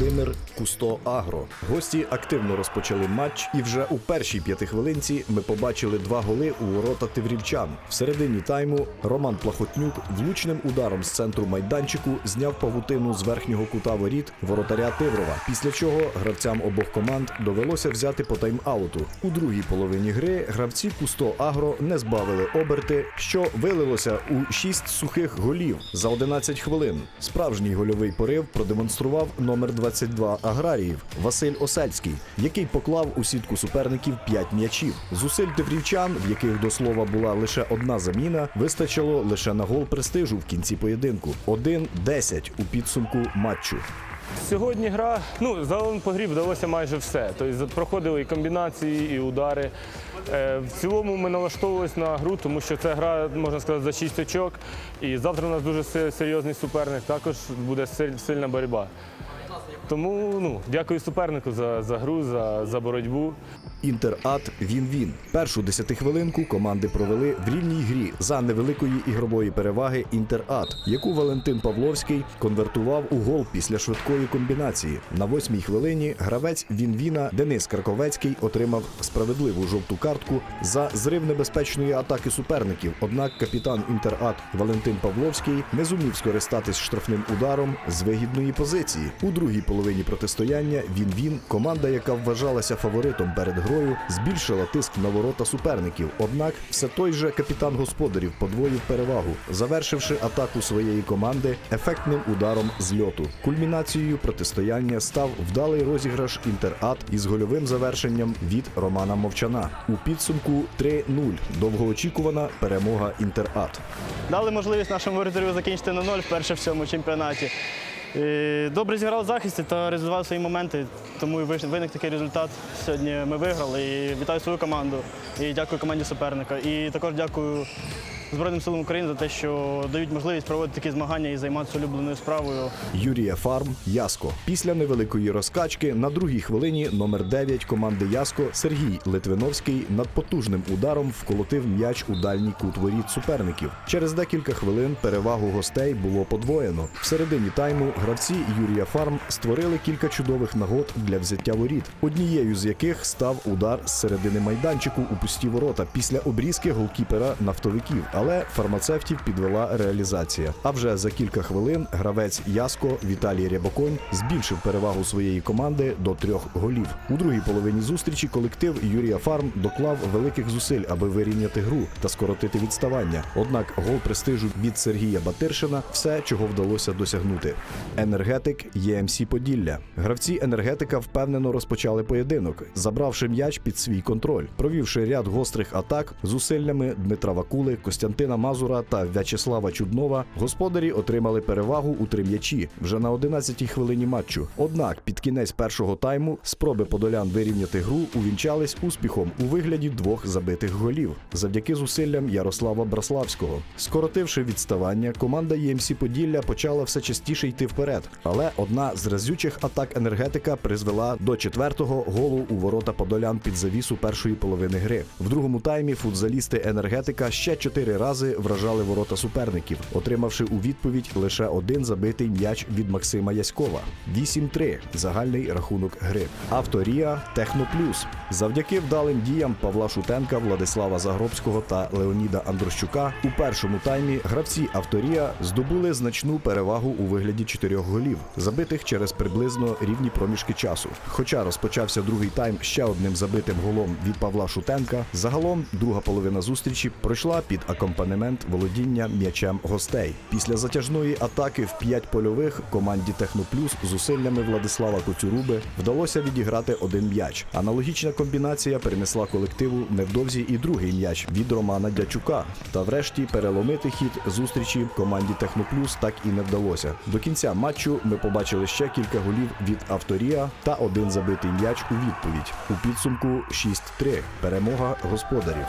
Володимир Кусто Агро. Гості активно розпочали матч, і вже у першій п'ятихвилинці ми побачили два голи у ворота тиврівчан. В середині тайму Роман Плахотнюк влучним ударом з центру майданчику зняв павутину з верхнього кута воріт воротаря Тиврова. Після чого гравцям обох команд довелося взяти по тайм-ауту. У другій половині гри гравці Кусто Агро не збавили оберти, що вилилося у шість сухих голів за 11 хвилин. Справжній гольовий порив продемонстрував номер 22 аграріїв Василь Осельський, який поклав у сітку суперників 5 м'ячів. Зусиль теврівчан, в яких до слова була лише одна заміна, вистачило лише на гол престижу в кінці поєдинку. 1-10 у підсумку матчу. Сьогодні гра, ну, загалом по грі вдалося майже все. Тобто проходили і комбінації, і удари. Е, в цілому ми налаштовувалися на гру, тому що це гра, можна сказати, за 6 очок. І завтра у нас дуже серйозний суперник, також буде сильна боротьба. Тому ну, дякую супернику за, за гру, за, за боротьбу. Інтерат він-він. Першу десятихвилинку команди провели в рівній грі за невеликої ігрової переваги Інтерат, яку Валентин Павловський конвертував у гол після швидкої комбінації. На восьмій хвилині гравець він-віна Денис Краковецький отримав справедливу жовту картку за зрив небезпечної атаки суперників. Однак капітан Інтерат Валентин Павловський не зумів скористатись штрафним ударом з вигідної позиції. У другій половині протистояння він-він команда, яка вважалася фаворитом перед грою, збільшила тиск на ворота суперників. Однак все той же капітан господарів подвоїв перевагу, завершивши атаку своєї команди ефектним ударом з льоту. Кульмінацією протистояння став вдалий розіграш інтерат із гольовим завершенням від Романа Мовчана. У підсумку 3-0 довгоочікувана перемога інтерат. Дали можливість нашому воротарю закінчити на ноль вперше в цьому чемпіонаті. Е, Добре зіграв в захисті та реалізував свої моменти, тому і виник такий результат. Сьогодні ми виграли. І вітаю свою команду. І дякую команді суперника. І також дякую Збройним силам України за те, що дають можливість проводити такі змагання і займатися улюбленою справою. Юрія Фарм Яско. Після невеликої розкачки на другій хвилині номер 9 команди Яско Сергій Литвиновський над потужним ударом вколотив м'яч у дальній кут воріт суперників. Через декілька хвилин перевагу гостей було подвоєно. В середині тайму гравці Юрія Фарм створили кілька чудових нагод для взяття воріт, однією з яких став удар з середини майданчику у пусті ворота після обрізки голкіпера нафтовиків. Але фармацевтів підвела реалізація. А вже за кілька хвилин гравець Яско Віталій Рябоконь збільшив перевагу своєї команди до трьох голів. У другій половині зустрічі колектив Юрія Фарм доклав великих зусиль, аби вирівняти гру та скоротити відставання. Однак гол престижу від Сергія Батиршина все, чого вдалося досягнути. Енергетик ЄМС Поділля. Гравці енергетика впевнено розпочали поєдинок, забравши м'яч під свій контроль, провівши ряд гострих атак зусиллями Дмитра Вакули, Костянтина Мазура та В'ячеслава Чуднова. Господарі отримали перевагу у три м'ячі вже на 11-й хвилині матчу. Однак під кінець першого тайму спроби подолян вирівняти гру увінчались успіхом у вигляді двох забитих голів завдяки зусиллям Ярослава Браславського. Скоротивши відставання, команда ЄМС Поділля почала все частіше йти вперед. Але одна з разючих атак енергетика призвела до четвертого голу у ворота подолян під завісу першої половини гри. В другому таймі футзалісти енергетика ще чотири рази вражали ворота суперників, отримавши у відповідь лише один забитий м'яч від Максима Яськова. 8-3 загальний рахунок гри. Авторія Техноплюс. Завдяки вдалим діям Павла Шутенка, Владислава Загробського та Леоніда Андрощука у першому таймі гравці Авторія здобули значну перевагу у вигляді чотирьох голів, забитих через приблизно рівні проміжки часу. Хоча розпочався другий тайм ще одним забитим голом від Павла Шутенка, загалом друга половина зустрічі пройшла під акомпанемент володіння м'ячем гостей. Після затяжної атаки в п'ять польових команді Техноплюс зусиллями Владислава Коцюруби вдалося відіграти один м'яч. Аналогічна комбінація перенесла колективу невдовзі і другий м'яч від Романа Дячука. Та врешті переломити хід зустрічі команді Техноплюс так і не вдалося. До кінця матчу ми побачили ще кілька голів від авторія та один забитий м'яч у відповідь. У підсумку 6-3. Перемога господарів.